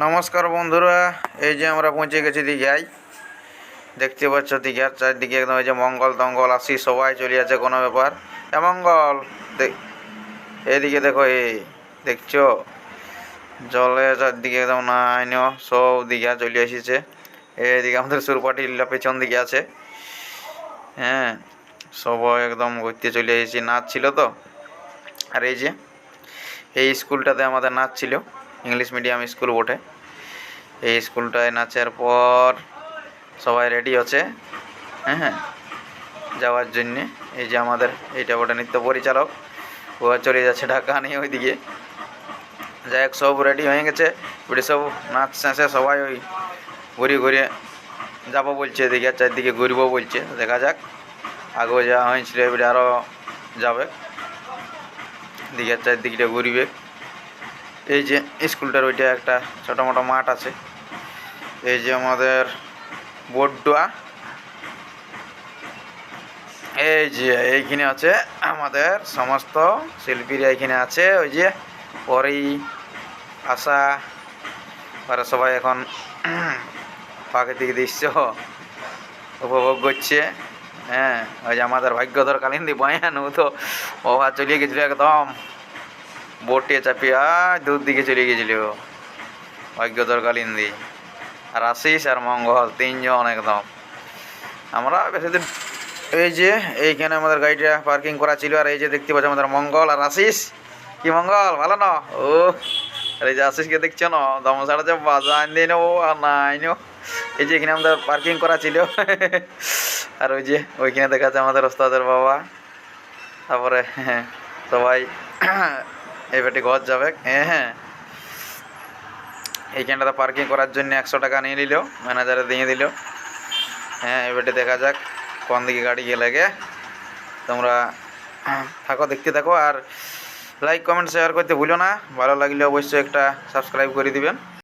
নমস্কার বন্ধুরা, এই যে আমরা পৌঁছে গেছি দীঘায়। দেখতে পাচ্ছ দীঘার চারদিকে একদম এই যে মঙ্গল টঙ্গল আসি, সবাই চলে আছে কোনো ব্যাপার। এ মঙ্গল এদিকে দেখো এই, দেখছ? জলে চারদিকে একদম নাইন, সব দীঘা চলে এসেছে। এইদিকে আমাদের সুরপাটি পেছন দিকে আছে। হ্যাঁ সবাই একদম ঘুরতে চলে এসেছি, নাচ ছিল তো? আর এই যে, এই স্কুলটাতে আমাদের নাচ ছিল। ইংলিশ মিডিয়াম স্কুল বটে। এই স্কুলটায় নাচের পর সবাই রেডি আছে হ্যাঁ যাওয়ার জন্যে। এই যে আমাদের এইটা বটে নৃত্য পরিচালক, ও চলে যাচ্ছে ঢাকা নিয়ে ওইদিকে। যাই হোক, সব রেডি হয়ে গেছে। ওটি সব নাচ শেষে সবাই ওই ঘুরে ঘুরে যাব বলছে এদিকে, চারদিকে ঘুরবো বলছে। দেখা যাক আগেও যাওয়া হয়েছিল এবারে আরও যাবে। দিঘার চারদিকটা ঘুরবে। এই যে স্কুলটার ওইটা একটা ছোটো মোটো মাঠ আছে। এই যে আমাদের বোর্ডটা এই যে এইখানে আছে আমাদের সমস্ত শিল্পীরা এইখানে আছে। ওই যে পরেই আশা, ওরা সবাই এখন প্রাকৃতিক দৃশ্য উপভোগ করছে। হ্যাঁ ওই যে আমাদের ভাগ্যধর কালিন্দি বয়ান ও তো বাবা চলে গেছিল একদম। বোটে চাপিয়া দূর দিকে চলে গেছিল। ভাগ্যধর কালিন্দি আর আশিস আর মঙ্গল তিনজন একদম। আমরা বেশি দিন এই যে এইখানে আমাদের গাড়িটা পার্কিং করা ছিল, আর এই যে দেখতে পাচ্ছি আমাদের মঙ্গল আর আশিস। কি মঙ্গল, ভালো না? ও আর এই যে আশিসকে দেখছ না? দমসাড়া যে বাজান দিয়ে নেব আর নাই এই যে এখানে আমাদের পার্কিং করা ছিল। আর ওই যে ওইখানে দেখা যাচ্ছে আমাদের ওস্তাদের বাবা। তারপরে সবাই এই বেটি ঘর যাবে। হ্যাঁ। হ্যাঁ এইখানটাতে পার্কিং করার জন্য একশো টাকা নিয়ে নিল ম্যানেজারে দিয়ে দিল। হ্যাঁ এবারে দেখা যাক কোন দিকে গাড়ি গিয়ে লাগে। তোমরা থাকো, দেখতে থাকো, আর লাইক কমেন্ট শেয়ার করতে ভুলো না। ভালো লাগলে অবশ্যই একটা সাবস্ক্রাইব করে দিবেন।